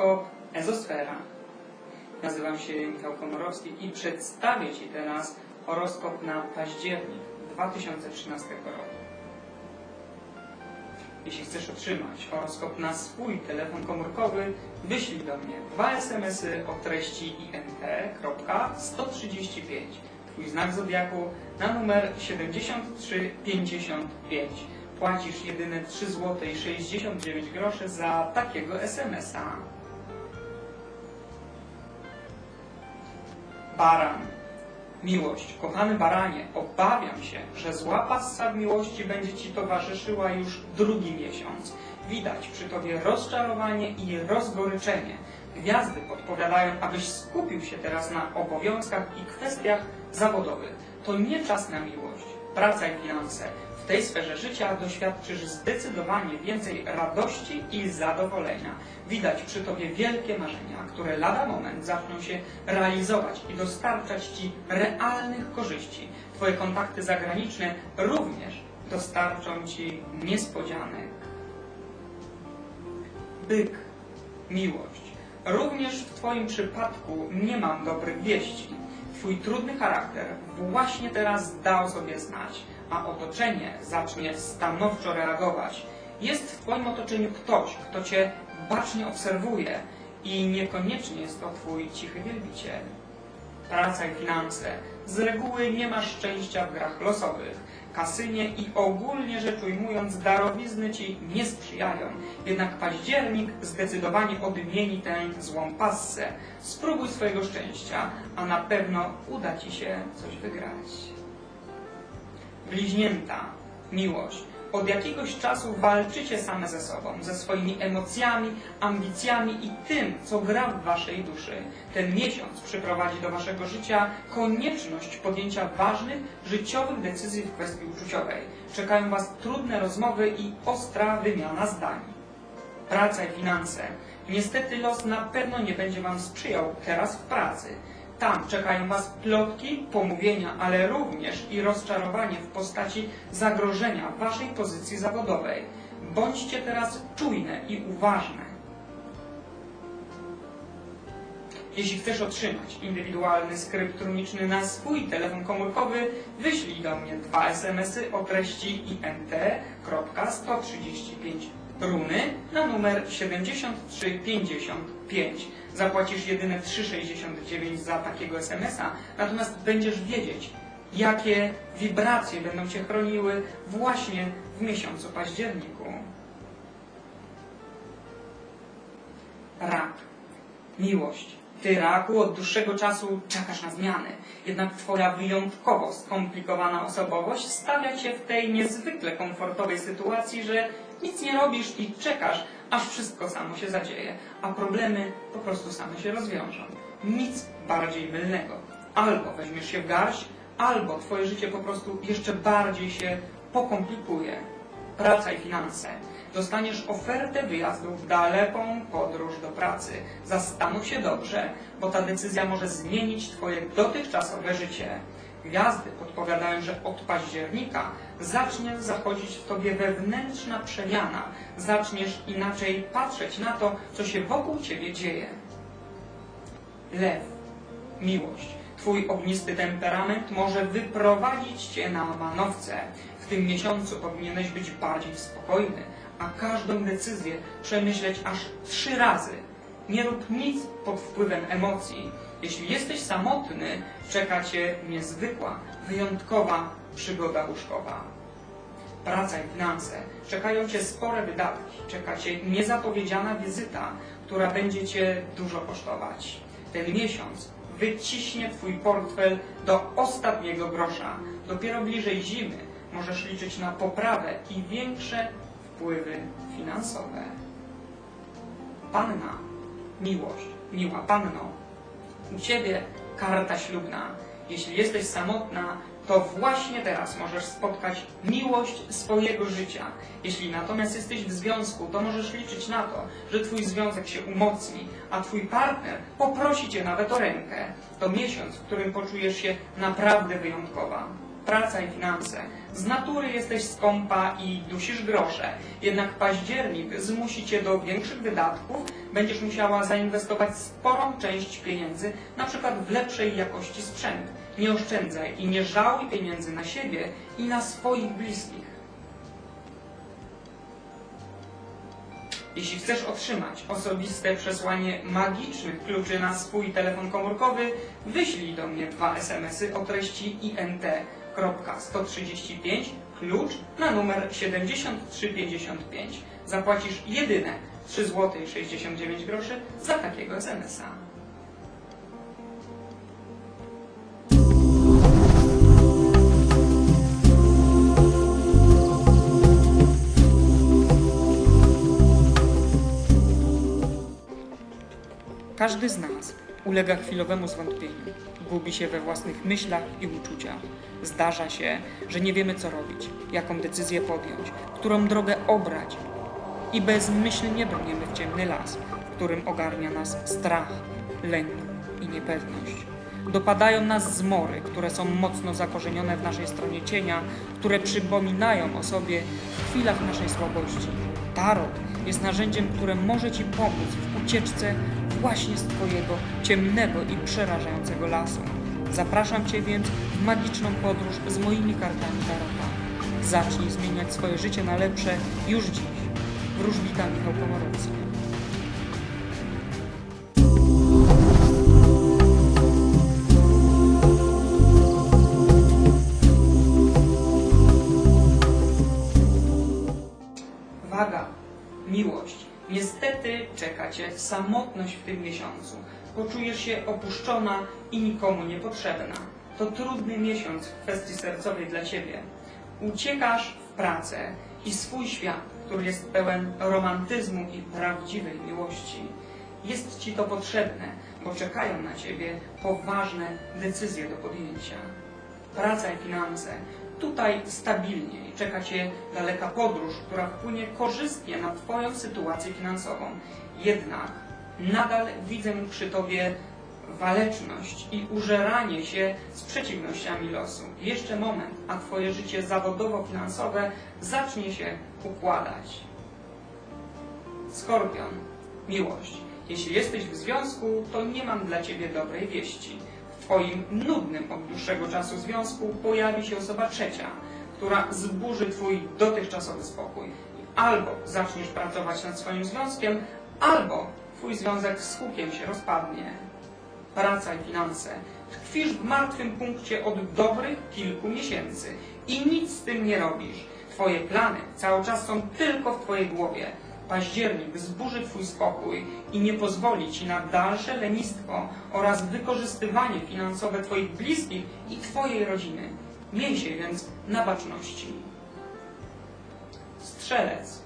horoskop Ezosfera. Nazywam się Michał Komorowski i przedstawię Ci teraz horoskop na październik 2013 roku. Jeśli chcesz otrzymać horoskop na swój telefon komórkowy, wyślij do mnie dwa SMS-y o treści int.135, Twój znak zodiaku na numer 7355. Płacisz jedyne 3 zł 69 groszy za takiego SMS-a. Baran. Miłość. Kochany baranie, obawiam się, że zła passa miłości będzie Ci towarzyszyła już drugi miesiąc. Widać przy Tobie rozczarowanie i rozgoryczenie. Gwiazdy podpowiadają, abyś skupił się teraz na obowiązkach i kwestiach zawodowych. To nie czas na miłość, praca i finanse. W tej sferze życia doświadczysz zdecydowanie więcej radości i zadowolenia. Widać przy Tobie wielkie marzenia, które lada moment zaczną się realizować i dostarczać Ci realnych korzyści. Twoje kontakty zagraniczne również dostarczą Ci niespodzianek. Byk, miłość. Również w Twoim przypadku nie mam dobrych wieści. Twój trudny charakter właśnie teraz dał sobie znać, a otoczenie zacznie stanowczo reagować. Jest w Twoim otoczeniu ktoś, kto Cię bacznie obserwuje i niekoniecznie jest to Twój cichy wielbiciel. Praca i finanse. Z reguły nie masz szczęścia w grach losowych. Kasynie i ogólnie rzecz ujmując darowizny Ci nie sprzyjają. Jednak październik zdecydowanie odmieni tę złą passę. Spróbuj swojego szczęścia, a na pewno uda Ci się coś wygrać. Bliźnięta, miłość. Od jakiegoś czasu walczycie same ze sobą, ze swoimi emocjami, ambicjami i tym, co gra w waszej duszy. Ten miesiąc przyprowadzi do waszego życia konieczność podjęcia ważnych, życiowych decyzji w kwestii uczuciowej. Czekają was trudne rozmowy i ostra wymiana zdań. Praca i finanse. Niestety los na pewno nie będzie wam sprzyjał teraz w pracy. Tam czekają Was plotki, pomówienia, ale również i rozczarowanie w postaci zagrożenia Waszej pozycji zawodowej. Bądźcie teraz czujne i uważne. Jeśli chcesz otrzymać indywidualny skrypt runiczny na swój telefon komórkowy, wyślij do mnie dwa SMS-y o treści int.135 runy na numer 7355. Zapłacisz jedyne 3,69 za takiego SMS-a, natomiast będziesz wiedzieć, jakie wibracje będą Cię chroniły właśnie w miesiącu październiku. Rak. Miłość. Ty, raku, od dłuższego czasu czekasz na zmiany. Jednak Twoja wyjątkowo skomplikowana osobowość stawia Cię w tej niezwykle komfortowej sytuacji, że nic nie robisz i czekasz, aż wszystko samo się zadzieje, a problemy po prostu same się rozwiążą. Nic bardziej mylnego. Albo weźmiesz się w garść, albo Twoje życie po prostu jeszcze bardziej się pokomplikuje. Praca i finanse. Dostaniesz ofertę wyjazdu w daleką podróż do pracy. Zastanów się dobrze, bo ta decyzja może zmienić Twoje dotychczasowe życie. Gwiazdy podpowiadają, że od października zacznie zachodzić w Tobie wewnętrzna przemiana. Zaczniesz inaczej patrzeć na to, co się wokół Ciebie dzieje. Lew. Miłość. Twój ognisty temperament może wyprowadzić Cię na manowce. W tym miesiącu powinieneś być bardziej spokojny, a każdą decyzję przemyśleć aż trzy razy. Nie rób nic pod wpływem emocji. Jeśli jesteś samotny, czeka Cię niezwykła, wyjątkowa przygoda łóżkowa. Praca i finanse. Czekają Cię spore wydatki. Czeka Cię niezapowiedziana wizyta, która będzie Cię dużo kosztować. Ten miesiąc wyciśnie Twój portfel do ostatniego grosza. Dopiero bliżej zimy możesz liczyć na poprawę i większe wpływy finansowe. Panna, miłość, miła panno, u Ciebie karta ślubna. Jeśli jesteś samotna, to właśnie teraz możesz spotkać miłość swojego życia. Jeśli natomiast jesteś w związku, to możesz liczyć na to, że Twój związek się umocni, a Twój partner poprosi Cię nawet o rękę. To miesiąc, w którym poczujesz się naprawdę wyjątkowa. Praca i finanse. Z natury jesteś skąpa i dusisz grosze. Jednak październik zmusi cię do większych wydatków. Będziesz musiała zainwestować sporą część pieniędzy, na przykład w lepszej jakości sprzęt. Nie oszczędzaj i nie żałuj pieniędzy na siebie i na swoich bliskich. Jeśli chcesz otrzymać osobiste przesłanie magicznych kluczy na swój telefon komórkowy, wyślij do mnie dwa SMS-y o treści int.135 klucz na numer 7355. Zapłacisz jedyne 3 zł 69 groszy za takiego SMS-a. Każdy z nas ulega chwilowemu zwątpieniu, gubi się we własnych myślach i uczuciach. Zdarza się, że nie wiemy co robić, jaką decyzję podjąć, którą drogę obrać i bezmyślnie brniemy w ciemny las, w którym ogarnia nas strach, lęk i niepewność. Dopadają nas zmory, które są mocno zakorzenione w naszej stronie cienia, które przypominają o sobie w chwilach naszej słabości. Tarot jest narzędziem, które może Ci pomóc w ucieczce właśnie z Twojego ciemnego i przerażającego lasu. Zapraszam Cię więc w magiczną podróż z moimi kartami Tarota. Zacznij zmieniać swoje życie na lepsze już dziś. Wróżbita Michał Komorowski. Niestety czeka Cię samotność w tym miesiącu. Poczujesz się opuszczona i nikomu niepotrzebna. To trudny miesiąc w kwestii sercowej dla Ciebie. Uciekasz w pracę i swój świat, który jest pełen romantyzmu i prawdziwej miłości. Jest Ci to potrzebne, bo czekają na Ciebie poważne decyzje do podjęcia praca i finanse. Tutaj stabilnie i czeka Cię daleka podróż, która wpłynie korzystnie na Twoją sytuację finansową. Jednak nadal widzę przy Tobie waleczność i użeranie się z przeciwnościami losu. Jeszcze moment, a Twoje życie zawodowo-finansowe zacznie się układać. Skorpion, miłość. Jeśli jesteś w związku, to nie mam dla Ciebie dobrej wieści. Twoim nudnym od dłuższego czasu związku pojawi się osoba trzecia, która zburzy Twój dotychczasowy spokój. Albo zaczniesz pracować nad swoim związkiem, albo Twój związek z hukiem się rozpadnie. Praca i finanse. Tkwisz w martwym punkcie od dobrych kilku miesięcy i nic z tym nie robisz. Twoje plany cały czas są tylko w Twojej głowie. Październik zburzy Twój spokój i nie pozwoli Ci na dalsze lenistwo oraz wykorzystywanie finansowe Twoich bliskich i Twojej rodziny. Miej się więc na baczności. Strzelec.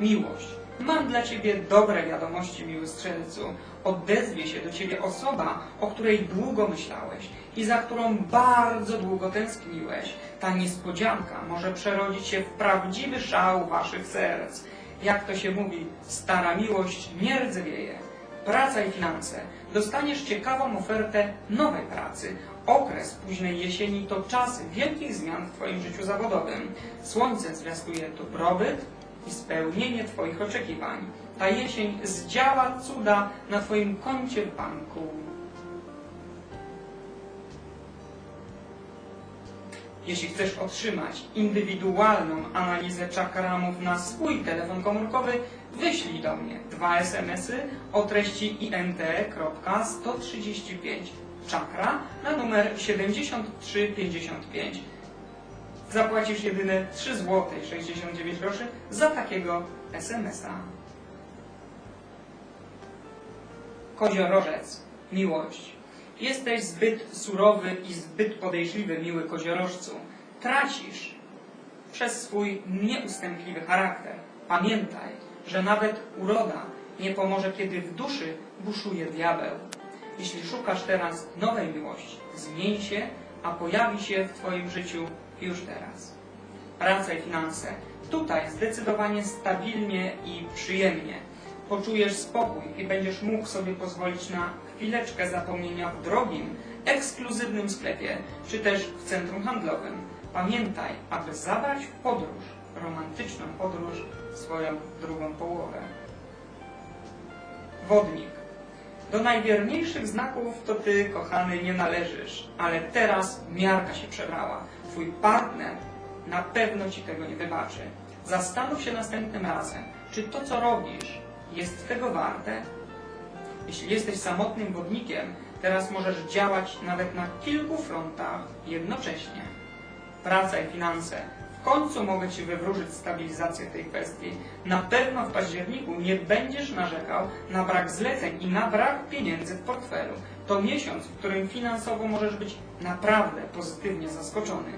Miłość. Mam dla Ciebie dobre wiadomości, miły strzelcu. Odezwie się do Ciebie osoba, o której długo myślałeś i za którą bardzo długo tęskniłeś. Ta niespodzianka może przerodzić się w prawdziwy szał Waszych serc. Jak to się mówi, stara miłość nie rdzewieje. Praca i finanse. Dostaniesz ciekawą ofertę nowej pracy. Okres późnej jesieni to czas wielkich zmian w Twoim życiu zawodowym. Słońce zwiastuje dobrobyt i spełnienie Twoich oczekiwań. Ta jesień zdziała cuda na Twoim koncie banku. Jeśli chcesz otrzymać indywidualną analizę czakramów na swój telefon komórkowy, wyślij do mnie dwa SMS-y o treści int.135 czakra na numer 7355. Zapłacisz jedyne 3 zł 69 groszy za takiego SMS-a. Koziorożec. Miłość. Jesteś zbyt surowy i zbyt podejrzliwy, miły koziorożcu. Tracisz przez swój nieustępliwy charakter. Pamiętaj, że nawet uroda nie pomoże, kiedy w duszy buszuje diabeł. Jeśli szukasz teraz nowej miłości, zmień się, a pojawi się w Twoim życiu już teraz. Praca i finanse. Tutaj zdecydowanie stabilnie i przyjemnie. Poczujesz spokój i będziesz mógł sobie pozwolić na chwileczkę zapomnienia w drogim, ekskluzywnym sklepie, czy też w centrum handlowym. Pamiętaj, aby zabrać podróż, romantyczną podróż, swoją drugą połowę. Wodnik. Do najwierniejszych znaków to ty, kochany, nie należysz, ale teraz miarka się przebrała. Twój partner na pewno ci tego nie wybaczy. Zastanów się następnym razem, czy to, co robisz, jest tego warte? Jeśli jesteś samotnym wodnikiem, teraz możesz działać nawet na kilku frontach jednocześnie. Praca i finanse. W końcu mogę Ci wywróżyć stabilizację tej kwestii. Na pewno w październiku nie będziesz narzekał na brak zleceń i na brak pieniędzy w portfelu. To miesiąc, w którym finansowo możesz być naprawdę pozytywnie zaskoczony.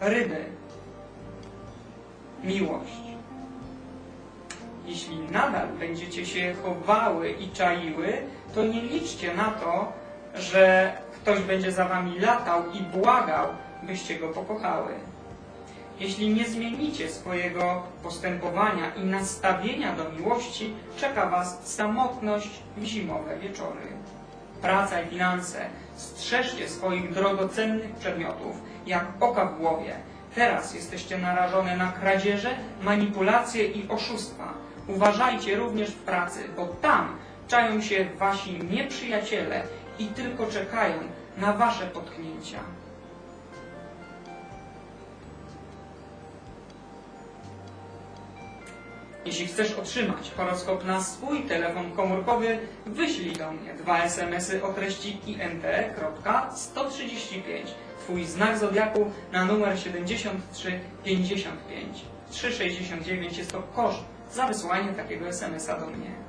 Ryby. Miłość. Jeśli nadal będziecie się chowały i czaiły, to nie liczcie na to, że ktoś będzie za wami latał i błagał, byście go pokochały. Jeśli nie zmienicie swojego postępowania i nastawienia do miłości, czeka was samotność w zimowe wieczory. Praca i finanse. Strzeżcie swoich drogocennych przedmiotów, jak oka w głowie. Teraz jesteście narażone na kradzieże, manipulacje i oszustwa. Uważajcie również w pracy, bo tam czają się wasi nieprzyjaciele i tylko czekają na wasze potknięcia. Jeśli chcesz otrzymać horoskop na swój telefon komórkowy, wyślij do mnie dwa SMS-y o treści int.135, Twój znak zodiaku na numer 7355. 369 jest to koszt za wysłanie takiego SMS-a do mnie.